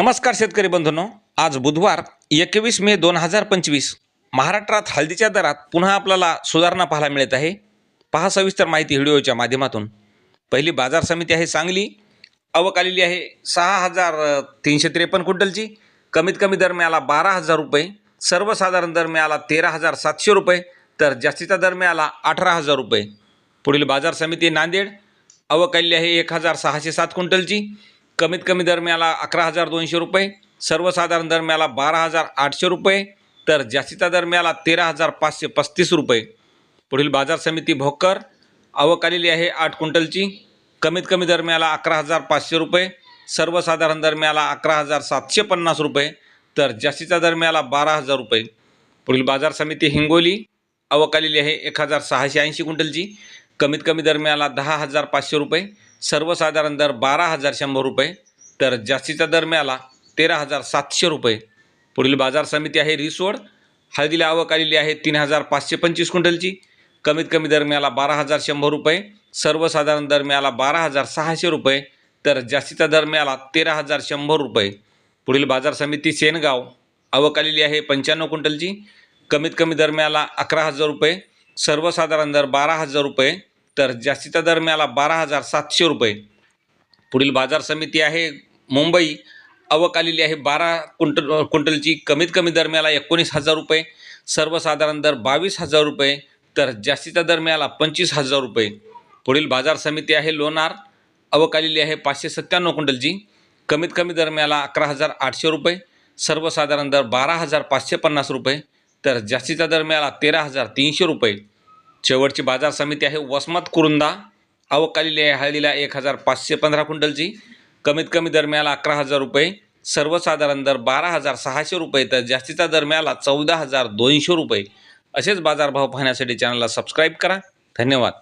नमस्कार शेतकरी बंधूंनो. आज बुधवार एकवीस मे दोन हजार पंचवीस. महाराष्ट्रात हळदीच्या दरात पुन्हा आपल्याला सुधारणा पाहायला मिळत आहे. पहा सविस्तर माहिती व्हिडिओच्या माध्यमातून. पहिली बाजार समिती आहे सांगली. आवक आलेली आहे सहा हजार तीनशे त्रेपन्न क्विंटलची. कमीत कमी दर मिळाला बारा हजार रुपये. सर्वसाधारण दर मिळाला तेरा हजार सातशे रुपये. तर जास्तीचा दर मिळाला अठरा हजार रुपये. पुढील बाजार समिती नांदेड. आवक आलेली आहे एक हजार सहाशे सात क्विंटलची. कमीत कमी दरम्याला अकरा हजार दोनशे रुपये सर्वसाधारण दरम्याला बारा हजार आठशे रुपये तर जास्तीचा दरम्याला तेरा हजार पाचशे पस्तीस रुपये. पुढील बाजार समिती भोकर आवक आलेली आहे आठ क्विंटलची. कमीत कमी दरम्याला अकरा हजार पाचशे रुपये सर्वसाधारण दरम्याला अकरा हजार सातशे पन्नास रुपये तर जास्तीचा दरम्याला बारा हजार रुपये. पुढील बाजार समिती हिंगोली आवक आलेली आहे एक हजार सहाशे ऐंशी क्विंटलची. कमीत कमी दरम्याला दहा हजार पाचशे रुपये सर्वसाधारण दर बारा हजार शंभर रुपये तर जास्तीचा दर मिळाला तेरा हजार सातशे रुपये. पुढील बाजार समिती आहे रिसोड हळदीला आवक आलेली आहे तीन हजार पाचशे पंचवीस क्विंटलची. कमीत कमी दर मिळाला बारा हजार शंभर रुपये. सर्वसाधारण दर मिळाला बारा हजार सहाशे रुपये तर जास्तीचा दर मिळाला तेरा हजार शंभर रुपये. पुढील बाजार समिती सेनगाव. आवक आलेली आहे पंच्याण्णव क्विंटलची. कमीत कमी दर मिळाला अकरा हजार रुपये. सर्वसाधारण दर बारा हजार रुपये तर जास्तीचा दर मिळाला बारा हजार सातशे रुपये. पुढील बाजार समिती आहे मुंबई. आवक आलेली आहे बारा क्विंटल क्विंटलची. कमीत कमी दर मिळाला एकोणीस हजार रुपये. सर्वसाधारण दर बावीस हजार रुपये. तर जास्तीचा दर मिळाला पंचवीस हजार रुपये. पुढील बाजार समिती आहे लोणार. आवक आलेली आहे पाचशे सत्त्याण्णव क्विंटलची. कमीत कमी दर मिळाला अकरा हजार आठशे रुपये. सर्वसाधारण दर बारा हजार पाचशे पन्नास रुपये. तर जास्तीचा दर मिळाला तेरा हजार तीनशे रुपये. शेवटची बाजार समिती आहे. वसमत कुरुंदा अवकाली हळदीला एक हजार पाचशे पंधरा क्विंटलची. कमीत कमी दर मिळाला अकरा हजार रुपये. सर्वसाधारण दर बारा हजार सहाशे रुपये तर जास्तीचा दर मिळाला चौदा हजार दोनशे रुपये. असेच बाजारभाव पाहण्यासाठी चॅनलला सबस्क्राईब करा. धन्यवाद.